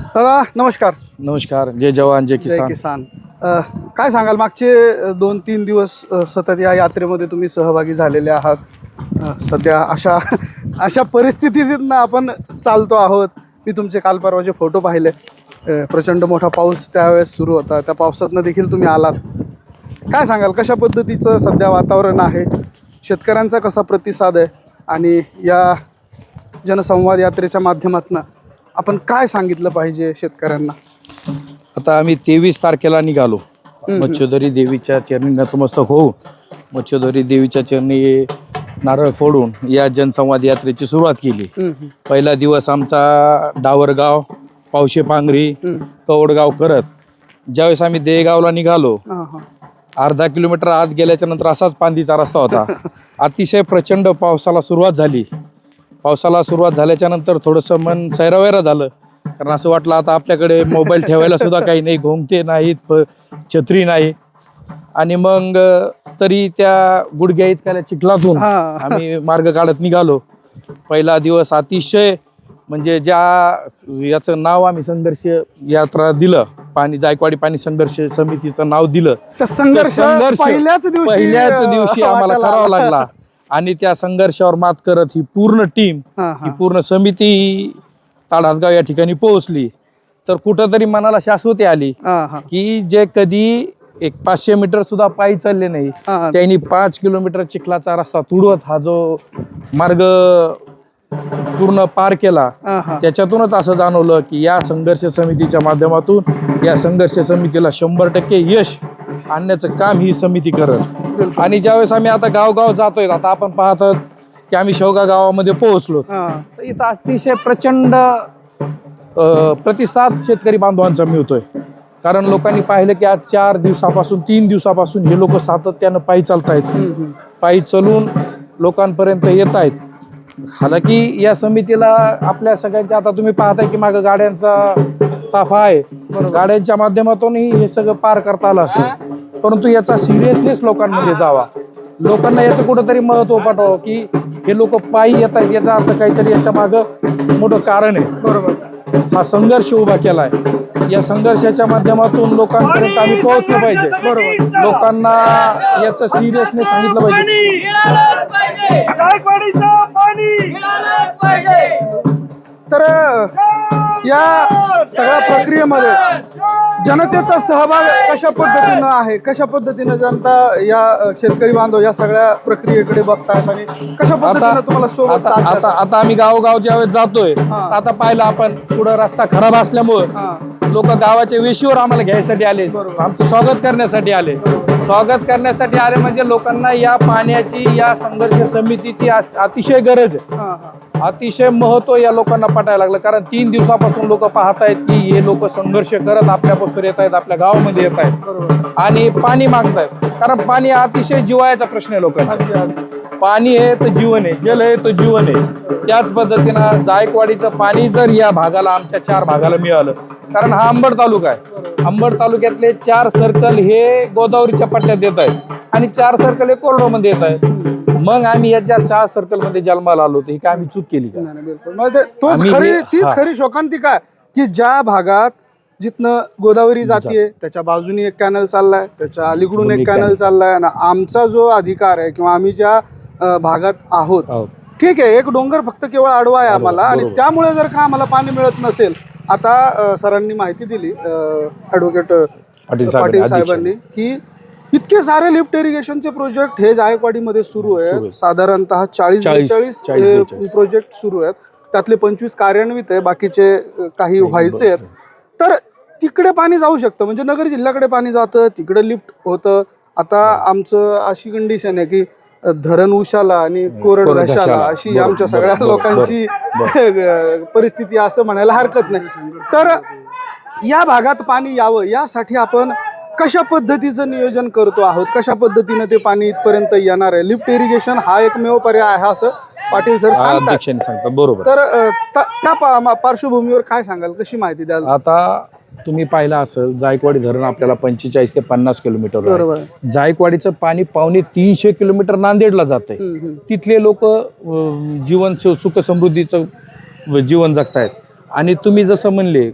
दादा नमस्कार. नमस्कार. जय जवान जय जय किसान. किसान. अ, काय सांगाल? मागचे दोन तीन दिवस अ, सतत या यात्रेमध्ये तुम्ही सहभागी झालेले आहात. अ, सध्या अशा अशा परिस्थितीतनं आपण चालतो आहोत. मी तुमचे काल परवाचे फोटो पाहिले. अ, प्रचंड मोठा पाऊस त्यावेळेस सुरू होता. त्या पावसातनं देखील तुम्ही आलात. काय सांगाल? कशा पद्धतीचं सध्या वातावरण आहे? शेतकऱ्यांचा कसा प्रतिसाद आहे? आणि या जनसंवाद यात्रेच्या माध्यमातून आपण काय सांगितलं पाहिजे शेतकऱ्यांना? आता आम्ही तेवीस तारखेला निघालो. मच्छोदरी देवीच्या चरणी नतमस्तक होऊ. मच्छोदरी देवीच्या चरणी नारळ फोडून या जनसंवाद यात्रेची सुरुवात केली. पहिला दिवस आमचा डावरगाव पावशे पांगरी. कवडगाव करत. ज्यावेळेस आम्ही देगावला निघालो अर्धा किलोमीटर आत गेल्याच्यानंतर असाच पांदीचा रस्ता होता. अतिशय प्रचंड पावसाला सुरुवात झाली. पावसाला सुरुवात झाल्याच्यानंतर थोडंसं मन सैरावैरा झालं. कारण असं वाटलं आता आपल्याकडे मोबाईल ठेवायला सुद्धा काही नाही घोंगते नाहीत छत्री नाही. आणि मग तरी त्या गुडघ्या इतक्या चिखलातून. आम्ही मार्ग काढत निघालो. पहिला दिवस अतिशय म्हणजे ज्या याचं नाव आम्ही संघर्ष यात्रा दिलं पाणी जायकवाडी पाणी संघर्ष समितीचं नाव दिलं. तर संघर्ष पहिल्याच दिवशी आम्हाला करावा. लागला. आणि त्या संघर्षावर मात करत ही पूर्ण टीम हा, ही हा. पूर्ण समिती ताडातगाव या ठिकाणी पोहोचली तर कुठंतरी मनाला शाश्वती आली हा, हा. की जे कधी एक पाचशे मीटर सुद्धा पायी चालले नाही हा. त्यांनी पाच किलोमीटर चिखलाचा रस्ता तुडवत हा जो मार्ग पूर्ण पार केला हा, हा. त्याच्यातूनच असं जाणवलं की या संघर्ष समितीच्या माध्यमातून या संघर्ष समितीला शंभर टक्के यश आणण्याचं काम ही समिती करत. आणि ज्यावेळेस आम्ही आता गावगाव जातोय आता आपण पाहत आहोत की आम्ही शेवगा गावामध्ये पोहोचलो. तर इथं अतिशय प्रचंड अ, प्रतिसाद शेतकरी बांधवांचा मिळतोय. कारण लोकांनी पाहिलं की आज चार दिवसापासून तीन दिवसापासून हे लोक सातत्यानं पायी चालतायत. पायी चलून लोकांपर्यंत येत आहेत हालाकी या समितीला आपल्या सगळ्यांच्या आता तुम्ही पाहताय की मागं गाड्यांचा ताफा आहे गाड्यांच्या माध्यमातूनही हे सगळं पार करता आलं असतं. परंतु याचा सिरियसनेस लोकांमध्ये जावा. लोकांना याचं कुठंतरी महत्त्व पाठवावं की हे लोक पायी येत आहेत याचा अर्थ काहीतरी याच्या मागं मोठं कारण आहे. बरोबर. हा संघर्ष उभा केलाय. या संघर्षाच्या माध्यमातून लोकांपर्यंत आम्ही पोहोचलो पाहिजे. बरोबर. लोकांना याचं सिरियसनेस सांगितलं पाहिजे. तर या सगळ्या प्रक्रियेमध्ये जनतेचा सहभाग कशा पद्धतीनं आहे कशा पद्धतीनं जनता या शेतकरी बांधव या सगळ्या प्रक्रियेकडे बघतायत आणि कशा पद्धतीनं तुम्हाला सोबत आता साथ आता देतात? आता आम्ही गावोगाव ज्यावेळेस जातोय हा. आता पाहिलं आपण पुढं रस्ता खराब असल्यामुळं हा. लोक गावाच्या वेशीवर आम्हाला घ्यायसाठी आले बरोबर. आमचं स्वागत करण्यासाठी आले स्वागत करण्यासाठी आले म्हणजे लोकांना या पाण्याची या संघर्ष समितीची आ- अतिशय गरज आहे हा, हा. अतिशय महत्त्व या लोकांना पटायला लागलं. कारण तीन दिवसापासून लोक पाहतायत की हे लोक संघर्ष करत आपल्या पोस्टर येत आहेत आपल्या गावामध्ये येत आहेत. आणि पाणी मागतायत. कारण पाणी अतिशय जिवायचा प्रश्न आहे लोकांचा. पाणी आहे तर जीवन आहे जल आहे तर जीवन आहे. त्याच पद्धतीनं जायकवाडीचं पाणी जर या भागाला आमच्या चार भागाला मिळालं कारण हा अंबड तालुका आहे. अंबड तालुक्यातले चार सर्कल हे गोदावरीच्या पट्ट्यात येत आहेत. आणि चार सर्कल हे कोरडोमध्ये येत आहेत. मग आम्ही याच्या सहा सर्कलमध्ये जन्माला आलो होतो ही काय आम्ही चूक केली का नाही, नाही, बिलकुल मग ते- तोच आम्ही खरी हे- तीच हा. खरी शोकांतिका आहे की ज्या भागात जिथनं गोदावरी जातीये त्याच्या बाजूनी एक कॅनल चाललाय त्याच्या अलीकडून एक कॅनल कॅनल चाललाय आणि आमचा जो अधिकार आहे किंवा आम्ही ज्या अ, भागात आहोत हो. ठीक आहे एक डोंगर फक्त केवळ आडवा आहे आम्हाला आणि बरोबर. त्यामुळे जर का आम्हाला पाणी मिळत नसेल आता अ, सरांनी माहिती दिली ॲडव्होकेट पाटील साहेब पाटील अध्यक्ष. साहेबांनी की इतके सारे लिफ्ट इरिगेशनचे प्रोजेक्ट हे जायकवाडीमध्ये सुरू सुरू आहेत. साधारणतः चाळीस चाळीस-. प्रोजेक्ट सुरू आहेत. त्यातले पंचवीस कार्यान्वित आहे बाकीचे काही व्हायचे आहेत. तर तिकडे पाणी जाऊ शकतं. म्हणजे नगर जिल्ह्याकडे पाणी जातं तिकडे लिफ्ट होतं. आता आमचं अशी कंडिशन आहे की धरण उशाला आणि कोरड घशाला. अशी आमच्या सगळ्या लोकांची परिस्थिती असं म्हणायला हरकत नाही. तर या भागात पाणी यावं यासाठी आपण कशा पद्धतीचं नियोजन करतो आहोत? कशा पद्धतीनं ते पाणी इथपर्यंत येणार आहे? लिफ्ट इरिगेशन हा एकमेव पर्याय आहे असं पाटील सर सांगतात. बरोबर. तर अ, त्या पा- पार्श्वभूमीवर काय सांगाल? कशी माहिती द्याल? आता तुम्ही पाहिलं असेल जायकवाडी धरण आपल्याला पंचेचाळीस ते पन्नास किलोमीटर बरोबर. जायकवाडीचं पाणी पावणे तीनशे किलोमीटर नांदेडला जात आहे हम्म, हम्म. तिथले लोक जीवन सु- सुख समृद्धीचं जीवन जगतायत. आणि तुम्ही जसं म्हणले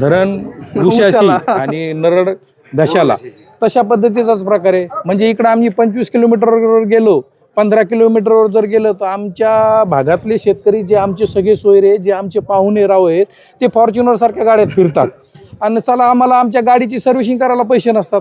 धरण उशाशी. आणि नरड घशाला. तशा पद्धतीचाच प्रकार आहे. म्हणजे इकडं आम्ही पंचवीस किलोमीटरवर गेलो पंधरा किलोमीटरवर जर गेलो तर आमच्या भागातले शेतकरी जे आमचे सगळे सोयरे जे आमचे पाहुणे राव आहेत ते फॉर्च्युनर सारख्या गाड्यात फिरतात. आणि चला आम्हाला आमच्या गाडीची सर्व्हिसिंग करायला पैसे नसतात.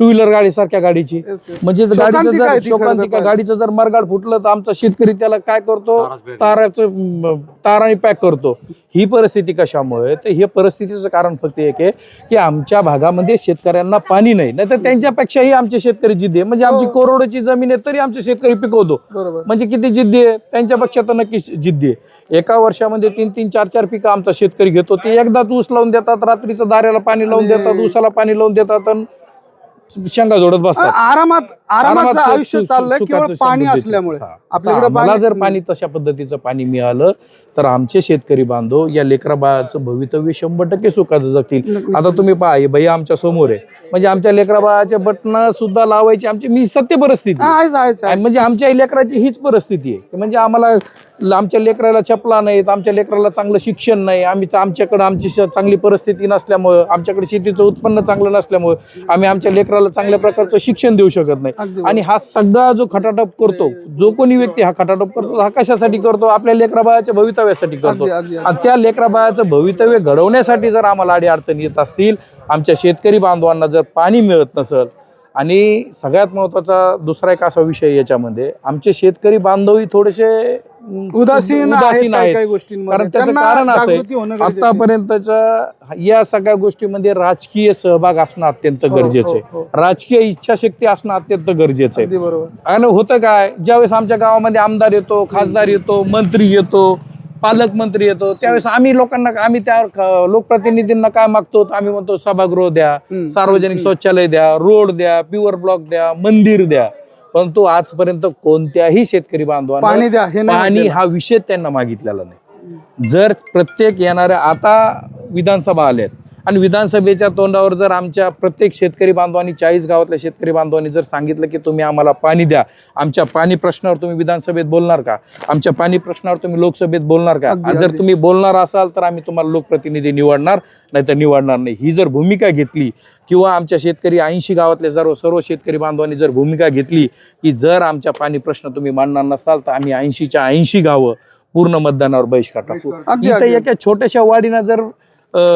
टू व्हीलर गाडी सारख्या गाडीची. म्हणजे गाडीचं जर शोकांतिका. गाडीचं जर मरगाड फुटलं तर आमचा शेतकरी त्याला काय करतो? ताराचं ताराने पॅक करतो. ही परिस्थिती कशामुळे? तर हे परिस्थितीचं कारण फक्त एक आहे की आमच्या भागामध्ये शेतकऱ्यांना पाणी नाही. नाही तर त्यांच्यापेक्षाही आमचे शेतकरी जिद्दी आहे. म्हणजे आमची हो. करोडोची जमीन आहे तरी आमचे शेतकरी पिकवतो. म्हणजे किती जिद्दी आहे? त्यांच्यापेक्षा तर नक्की जिद्दी आहे. एका वर्षामध्ये तीन तीन चार चार पिकं आमचा शेतकरी घेतो. ते एकदाच ऊस लावून देतात रात्रीचं दाऱ्याला पाणी लावून आणि- देतात ऊसाला पाणी लावून देतात शेंगा जोडत बसतात आरामात आरामात आयुष्य चाललंय केवळ पाणी. असल्यामुळे. आपल्याकडे मला जर पाणी तशा पद्धतीचं पाणी मिळालं तर आमचे शेतकरी बांधव या लेकरा बाळाचं भवितव्य शंभर टक्के सुखाचं जगतील. आता तुम्ही पहा हे भैया आमच्यासमोर आहे म्हणजे आमच्या लेकरा बाळाचे बटणं सुद्धा लावायची आमची मी सत्य परिस्थिती. म्हणजे आमच्या लेकराची हीच परिस्थिती आहे म्हणजे आम्हाला आमच्या लेकराला चपला नाहीत आमच्या लेकराला चांगलं शिक्षण नाही आम्ही आमच्याकडे आमची चांगली परिस्थिती नसल्यामुळं आमच्याकडे शेतीचं उत्पन्न चांगलं नसल्यामुळं आम्ही आमच्या लेकराला चांगल्या प्रकारचं शिक्षण देऊ शकत नाही. आणि हा सगळा जो खटाटप करतो जो कोणी व्यक्ती हा खटाटप करतो हा कशासाठी करतो? आपल्या लेकराबाळाच्या भवितव्यासाठी करतो. आणि त्या लेकराबाळाचं भवितव्य घडवण्यासाठी जर आम्हाला अडी अडचणी येत असतील आमच्या शेतकरी बांधवांना जर पाणी मिळत नसेल आणि सगळ्यात महत्त्वाचा दुसरा एक असा विषय याच्यामध्ये आमचे शेतकरी बांधवही थोडेसे उदासीन उदासीन आहेत. कारण त्याचं कारण असं आहे. आतापर्यंतच्या या सगळ्या गोष्टीमध्ये राजकीय सहभाग असणं अत्यंत हो, गरजेचं हो, आहे. राजकीय इच्छाशक्ती असणं अत्यंत गरजेचं आहे. आणि होतं काय ज्यावेळेस आमच्या गावामध्ये आमदार येतो खासदार येतो मंत्री येतो पालकमंत्री येतो. त्यावेळेस आम्ही लोकांना आम्ही त्या लोकप्रतिनिधींना काय मागतो आम्ही म्हणतो सभागृह द्या. सार्वजनिक शौचालय द्या रोड द्या प्युअर ब्लॉक द्या मंदिर द्या. परंतु आजपर्यंत कोणत्याही शेतकरी बांधवांना पाणी हे. हा विषय त्यांना मागितलेला नाही. जर प्रत्येक येणाऱ्या आता विधानसभा आल्यात आणि विधानसभेच्या तोंडावर जर आमच्या प्रत्येक शेतकरी बांधवांनी चाळीस गावातल्या शेतकरी बांधवांनी जर सांगितलं की तुम्ही आम्हाला पाणी द्या आमच्या पाणी प्रश्नावर तुम्ही विधानसभेत बोलणार का? आमच्या पाणी प्रश्नावर तुम्ही लोकसभेत बोलणार का? आणि जर. तुम्ही बोलणार असाल तर आम्ही तुम्हाला लोकप्रतिनिधी निवडणार नाही तर निवडणार नाही. ही जर भूमिका घेतली किंवा आमच्या शेतकरी ऐंशी गावातले सर्व सर्व शेतकरी बांधवांनी जर भूमिका घेतली की जर आमच्या पाणी प्रश्न तुम्ही मांडणार नसाल तर आम्ही ऐंशीच्या ऐंशी गावं पूर्ण मतदानावर बहिष्कार टाकू. इथं. एका छोट्याशा वाडीनं जर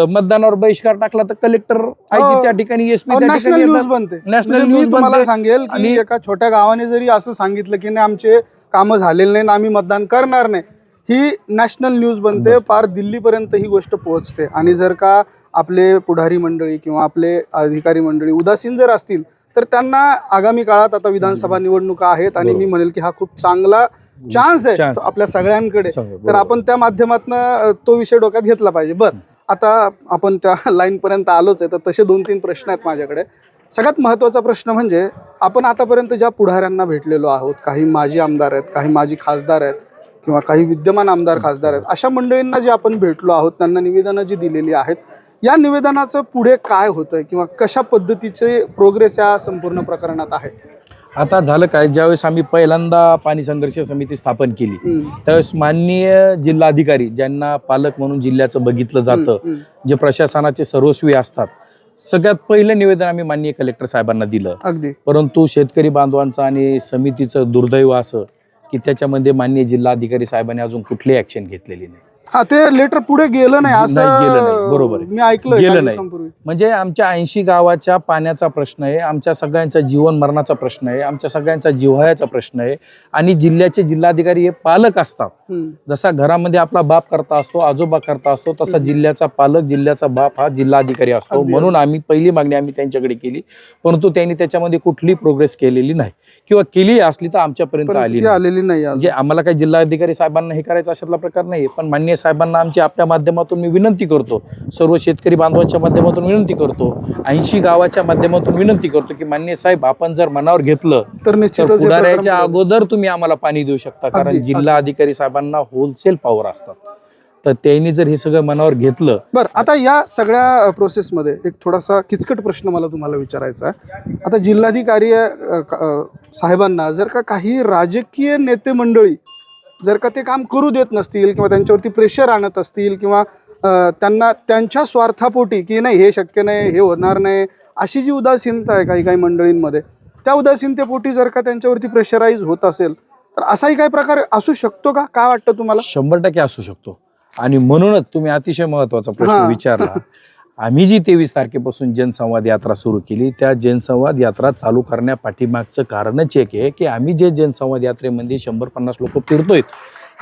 मतदानावर बहिष्कार टाकला तर कलेक्टर आयजी त्या ठिकाणी एसपी नॅशनल न्यूज. बनते. नॅशनल न्यूज तुम्हाला बनते. सांगेल की आणि- एका छोट्या गावाने जरी असं सांगितलं की नाही आमचे कामं झालेले नाही आम्ही मतदान करणार नाही. ही नॅशनल न्यूज बनते पार दिल्लीपर्यंत ही गोष्ट पोहोचते. आणि जर का आपले पुढारी मंडळी किंवा आपले अधिकारी मंडळी उदासीन जर असतील तर त्यांना आगामी काळात आता विधानसभा निवडणुका आहेत आणि मी म्हणेल की हा खूप चांगला चान्स आहे आपल्या सगळ्यांकडे. सांगा, तर. आपण त्या माध्यमातून तो विषय डोक्यात घेतला पाहिजे. बर. आता आपण त्या लाईनपर्यंत आलोच आहे तर तसे दोन तीन प्रश्न आहेत माझ्याकडे. सगळ्यात महत्त्वाचा प्रश्न म्हणजे आपण आतापर्यंत ज्या पुढाऱ्यांना भेटलेलो आहोत काही माजी आमदार आहेत काही माजी खासदार आहेत किंवा काही विद्यमान आमदार खासदार आहेत अशा मंडळींना जे आपण भेटलो आहोत त्यांना निवेदनं जी दिलेली आहेत या निवेदनाचं पुढे काय होतंय किंवा कशा पद्धतीचे प्रोग्रेस या संपूर्ण प्रकरणात आहे? आता झालं काय? ज्यावेळेस आम्ही पहिल्यांदा पाणी संघर्ष समिती स्थापन केली त्यावेळेस माननीय जिल्हाधिकारी ज्यांना पालक म्हणून जिल्ह्याचं बघितलं जातं जे प्रशासनाचे सर्वस्वी असतात सगळ्यात पहिलं निवेदन आम्ही माननीय कलेक्टर साहेबांना दिलं. अगदी. परंतु शेतकरी बांधवांचं आणि समितीचं दुर्दैव असं की त्याच्यामध्ये माननीय जिल्हाधिकारी साहेबांनी अजून कुठलीही ऍक्शन घेतलेली नाही. हा ते लेटर पुढे गेलं नाही असं नाही, गेलं नाही. बरोबर आहे. मी ऐकलं गेलं नाही. म्हणजे आमच्या ऐंशी गावाच्या पाण्याचा प्रश्न आहे आमच्या सगळ्यांचा जीवन मरणाचा प्रश्न आहे आमच्या सगळ्यांचा जिव्हाळ्याचा प्रश्न आहे आणि जिल्ह्याचे जिल्हाधिकारी हे पालक असतात जसा घरामध्ये आपला बाप करता असतो आजोबा करता असतो तसा. जिल्ह्याचा पालक जिल्ह्याचा बाप हा जिल्हाधिकारी असतो. म्हणून आम्ही पहिली मागणी आम्ही त्यांच्याकडे केली. परंतु त्यांनी त्याच्यामध्ये कुठली प्रोग्रेस केलेली नाही. किंवा केली असली तर आमच्यापर्यंत आली आलेली नाही. म्हणजे आम्हाला काही जिल्हाधिकारी साहेबांना हे करायचं अशातला प्रकार नाही पण मान्य साहेबांना आमची आपल्या माध्यमातून मी विनंती करतो. सर्व शेतकरी बांधवांच्या माध्यमातून विनंती करतो. ऐंशी गावाच्या माध्यमातून विनंती करतो की मान्य साहेब आपण जर मनावर घेतलं तर पुढाऱ्याच्या प्रकरण- अगोदर तुम्ही आम्हाला पाणी देऊ शकता. कारण जिल्हा अधिकारी साहेबांना होलसेल पॉवर असतात. तर त्यांनी जर हे सगळं मनावर घेतलं बरं आता या सगळ्या प्रोसेसमध्ये एक थोडासा किचकट प्रश्न मला तुम्हाला विचारायचा आहे. आता जिल्हाधिकारी साहेबांना जर का काही राजकीय नेते मंडळी जर का ते काम करू देत नसतील किंवा त्यांच्यावरती प्रेशर आणत असतील किंवा त्यांना त्यांच्या स्वार्थापोटी की नाही हे शक्य नाही हे होणार नाही अशी जी उदासीनता आहे काही काही मंडळींमध्ये त्या उदासीनतेपोटी जर का त्यांच्यावरती प्रेशराईज होत असेल तर असाही काही प्रकार असू शकतो का? काय वाटतं तुम्हाला? शंभर टक्के असू शकतो. आणि म्हणूनच तुम्ही अतिशय महत्त्वाचा प्रश्न. विचारला. आम्ही जी तेवीस तारखेपासून जनसंवाद यात्रा सुरू केली त्या जनसंवाद यात्रा चालू करण्या पाठीमागचं कारणच एक आहे की आम्ही जे जनसंवाद यात्रेमध्ये शंभर पन्नास लोक फिरतोय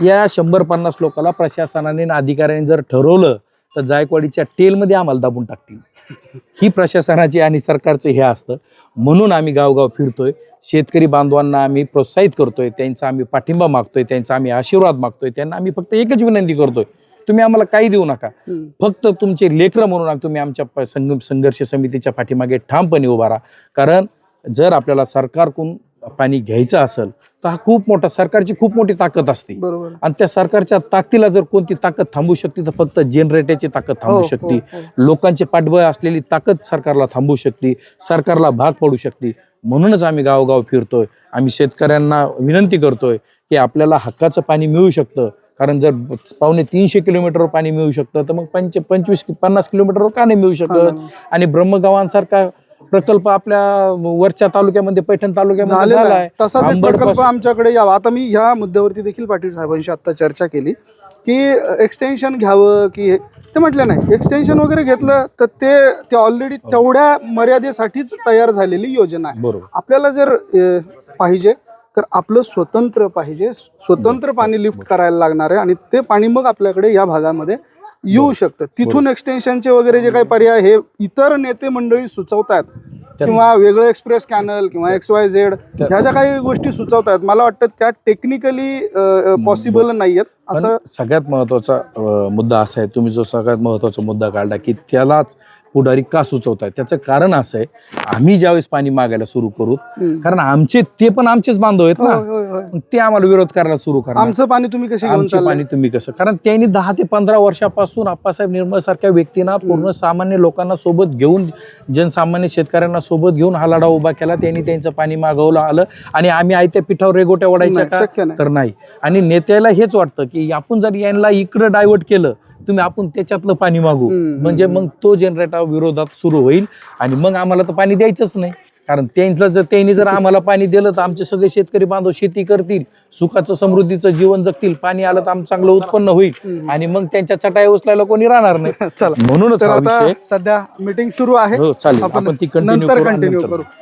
या शंभर पन्नास लोकांना प्रशासनाने अधिकाऱ्यांनी जर ठरवलं तर जायकवाडीच्या टेलमध्ये आम्हाला दाबून टाकतील. ही प्रशासनाची आणि सरकारचं हे असतं. म्हणून आम्ही गावगाव फिरतोय. शेतकरी बांधवांना आम्ही प्रोत्साहित करतोय. त्यांचा आम्ही पाठिंबा मागतोय. त्यांचा आम्ही आशीर्वाद मागतोय. त्यांना आम्ही फक्त एकच विनंती करतोय. तुम्ही आम्हाला काही देऊ नका. फक्त तुमचे लेकरं म्हणून तुम्ही आमच्या संघ संघर्ष समितीच्या पाठीमागे ठामपणे उभा राहा. कारण जर आपल्याला सरकारकडून पाणी घ्यायचं असेल तर हा खूप मोठा सरकारची खूप मोठी ताकद असते. आणि त्या सरकारच्या ताकदीला जर कोणती ताकद थांबू शकते तर फक्त जनरेटरची ताकद थांबू हो, शकते. हो, हो. लोकांचे पाठबळ असलेली ताकद सरकारला थांबू शकते. सरकारला भाग पडू शकते. म्हणूनच आम्ही गावगाव फिरतोय. आम्ही शेतकऱ्यांना विनंती करतोय की आपल्याला हक्काचं पाणी मिळू शकतं. कारण जर पावणे तीनशे किलोमीटरवर पाणी मिळू शकतं तर मग पंच पंचवीस पन्नास किलोमीटरवर का नाही मिळू हा शकत. आणि ब्रह्मगावांसारखा प्रकल्प आपल्या वरच्या तालुक्यामध्ये पैठण तालुक्यामध्ये झालेला आहे. तसाच एक प्रकल्प आमच्याकडे यावा. आता मी ह्या मुद्द्यावरती देखील पाटील साहेबांशी आता चर्चा केली की एक्सटेन्शन घ्यावं की ते म्हटलं नाही. एक्सटेन्शन वगैरे घेतलं तर ते ते ऑलरेडी. तेवढ्या मर्यादेसाठीच तयार झालेली योजना आहे. आपल्याला जर पाहिजे तर आपलं स्वतंत्र पाहिजे. स्वतंत्र पाणी लिफ्ट करायला लागणार आहे आणि ते पाणी मग आपल्याकडे या भागामध्ये येऊ शकतं. तिथून एक्सटेन्शनचे वगैरे जे काही पर्याय हे इतर नेते मंडळी सुचवतात. किंवा वेगळं एक्सप्रेस कॅनल किंवा एक्स वाय झेड ह्या ज्या काही गोष्टी सुचवतात मला वाटतं त्या टेक्निकली पॉसिबल नाहीयेत. असं पण सगळ्यात महत्त्वाचा मुद्दा असा आहे तुम्ही जो सगळ्यात महत्त्वाचा मुद्दा काढला की त्यालाच पुढारी का सुचवताय त्याचं कारण असं आहे आम्ही ज्यावेळेस पाणी मागायला सुरू करू. कारण आमचे ते पण आमचेच बांधव आहेत ना. ते आम्हाला विरोध करायला सुरू करणार. आमचं पाणी तुम्ही कसे आमचे? पाणी तुम्ही कसं कारण त्यांनी दहा ते पंधरा वर्षापासून आप्पासाहेब निर्मळ सारख्या व्यक्तींना पूर्ण सामान्य लोकांना सोबत घेऊन जनसामान्य शेतकऱ्यांना सोबत घेऊन हा लढा उभा केला. त्यांनी त्यांचं पाणी मागवलं आलं. आणि आम्ही आयत्या पिठावर रेगोट्या ओढायच्या का? तर नाही. आणि नेत्याला हेच वाटतं की आपण जर यांना इकडं डायव्हर्ट केलं तुम्ही आपण त्याच्यातलं पाणी मागू. म्हणजे मग तो जनरेटर विरोधात सुरू होईल आणि मग आम्हाला तर पाणी द्यायचंच नाही. कारण त्यांचं जर त्यांनी जर आम्हाला पाणी दिलं तर आमचे सगळे शेतकरी बांधव शेती करतील सुखाचं समृद्धीचं जीवन जगतील पाणी आलं तर आमचं चांगलं उत्पन्न होईल. आणि मग त्यांच्या चटाई उचलायला कोणी राहणार नाही. म्हणूनच सध्या मीटिंग सुरू आहे. हो आपण ती कंटिन्यू करू.